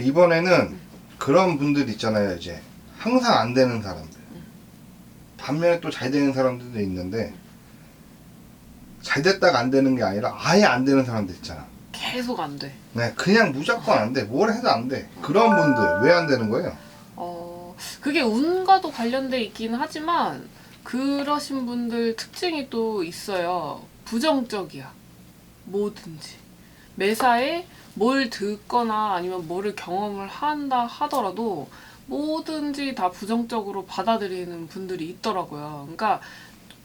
이번에는 그런 분들 있잖아요. 이제 항상 안 되는 사람들. 반면에 또 잘 되는 사람들도 있는데 잘 됐다가 안 되는 게 아니라 아예 안 되는 사람들 있잖아. 계속 안 돼. 네, 그냥 무조건 안 돼. 뭘 해도 안 돼. 그런 분들 왜 안 되는 거예요? 어, 그게 운과도 관련돼 있긴 하지만 그러신 분들 특징이 또 있어요. 부정적이야. 뭐든지. 매사에 뭘 듣거나 아니면 뭐를 경험을 한다 하더라도 뭐든지 다 부정적으로 받아들이는 분들이 있더라고요. 그러니까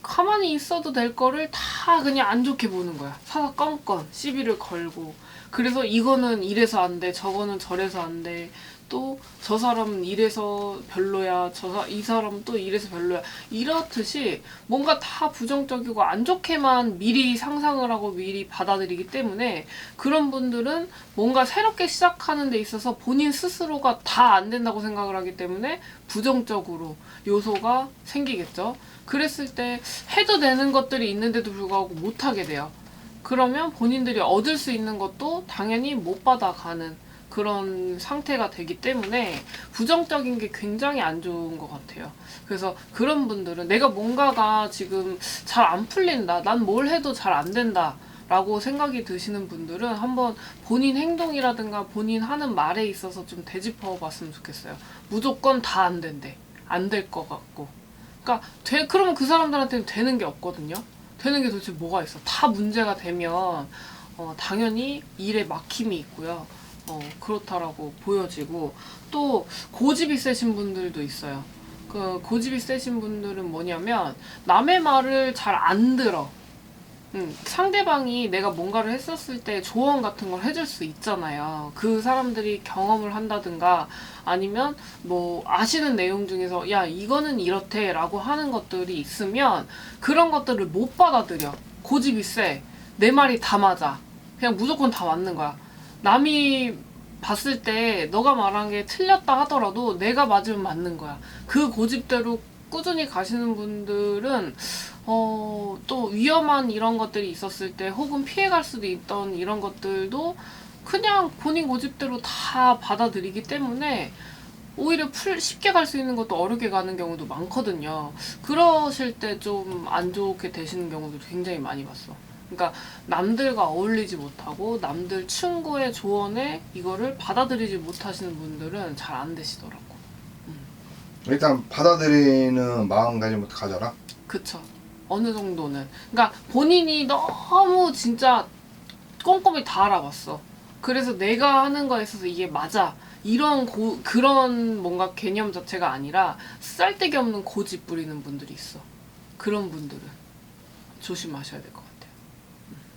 가만히 있어도 될 거를 다 그냥 안 좋게 보는 거야. 사사 건건 시비를 걸고. 그래서 이거는 이래서 안 돼, 저거는 저래서 안 돼. 또 저 사람은 이래서 별로야, 저 사, 이 사람은 또 이래서 별로야. 이렇듯이 뭔가 다 부정적이고 안 좋게만 미리 상상을 하고 미리 받아들이기 때문에 그런 분들은 뭔가 새롭게 시작하는 데 있어서 본인 스스로가 다 안 된다고 생각을 하기 때문에 부정적으로 요소가 생기겠죠. 그랬을 때 해도 되는 것들이 있는데도 불구하고 못하게 돼요. 그러면 본인들이 얻을 수 있는 것도 당연히 못 받아가는 그런 상태가 되기 때문에 부정적인 게 굉장히 안 좋은 것 같아요. 그래서 그런 분들은 내가 뭔가가 지금 잘 안 풀린다. 난 뭘 해도 잘 안 된다. 라고 생각이 드시는 분들은 한번 본인 행동이라든가 본인 하는 말에 있어서 좀 되짚어 봤으면 좋겠어요. 무조건 다 안 된대. 안 될 것 같고. 그러니까 돼, 그러면 그 사람들한테는 되는 게 없거든요. 되는 게 도대체 뭐가 있어? 다 문제가 되면 어, 당연히 일에 막힘이 있고요. 어, 그렇다라고 보여지고 또 고집이 세신 분들도 있어요. 그 고집이 세신 분들은 뭐냐면 남의 말을 잘 안 들어. 음, 상대방이 내가 뭔가를 했었을 때 조언 같은 걸 해줄 수 있잖아요. 그 사람들이 경험을 한다든가 아니면 뭐 아시는 내용 중에서 야 이거는 이렇대 라고 하는 것들이 있으면 그런 것들을 못 받아들여. 고집이 세. 내 말이 다 맞아. 그냥 무조건 다 맞는 거야. 남이 봤을 때 너가 말한 게 틀렸다 하더라도 내가 맞으면 맞는 거야. 그 고집대로 꾸준히 가시는 분들은 어, 또 위험한 이런 것들이 있었을 때 혹은 피해갈 수도 있던 이런 것들도 그냥 본인 고집대로 다 받아들이기 때문에 오히려 풀, 쉽게 갈 수 있는 것도 어렵게 가는 경우도 많거든요. 그러실 때 좀 안 좋게 되시는 경우도 굉장히 많이 봤어. 그러니까 남들과 어울리지 못하고 남들 충고의 조언에 이거를 받아들이지 못하시는 분들은 잘 안 되시더라고. 일단 받아들이는 마음가짐부터 가져라. 그쵸. 어느 정도는. 그러니까 본인이 너무 진짜 꼼꼼히 다 알아봤어. 그래서 내가 하는 거에 있어서 이게 맞아. 이런 고, 그런 뭔가 개념 자체가 아니라 쌀데기 없는 고집 부리는 분들이 있어. 그런 분들은 조심하셔야 될 것 같아요.